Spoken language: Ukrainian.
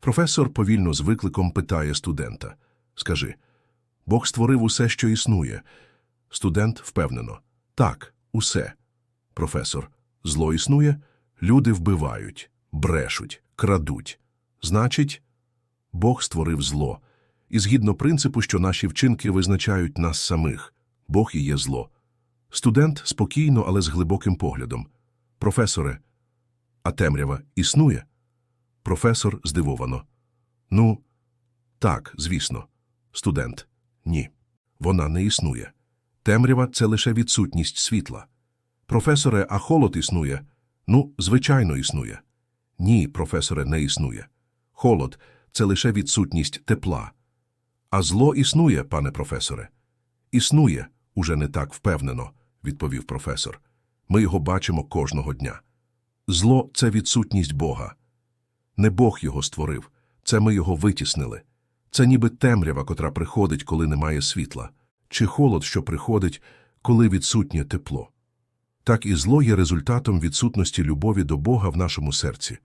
Професор повільно з викликом питає студента. Скажи, Бог створив усе, що існує. Студент впевнено. Так, усе. Професор. Зло існує? Люди вбивають, брешуть, крадуть. Значить, Бог створив зло. І згідно принципу, що наші вчинки визначають нас самих. Бог і є зло. Студент спокійно, але з глибоким поглядом. Професоре, а темрява існує? Професор здивовано. Ну, так, звісно. Студент. Ні. Вона не існує. Темрява це лише відсутність світла. Професоре, а холод існує? Ну, звичайно, існує. Ні, професоре, не існує. Холод це лише відсутність тепла. А зло існує, пане професоре. Існує, уже не так впевнено, відповів професор. Ми його бачимо кожного дня. Зло це відсутність Бога. Не Бог його створив, це ми його витіснили. Це ніби темрява, котра приходить, коли немає світла, чи холод, що приходить, коли відсутнє тепло. Так і зло є результатом відсутності любові до Бога в нашому серці.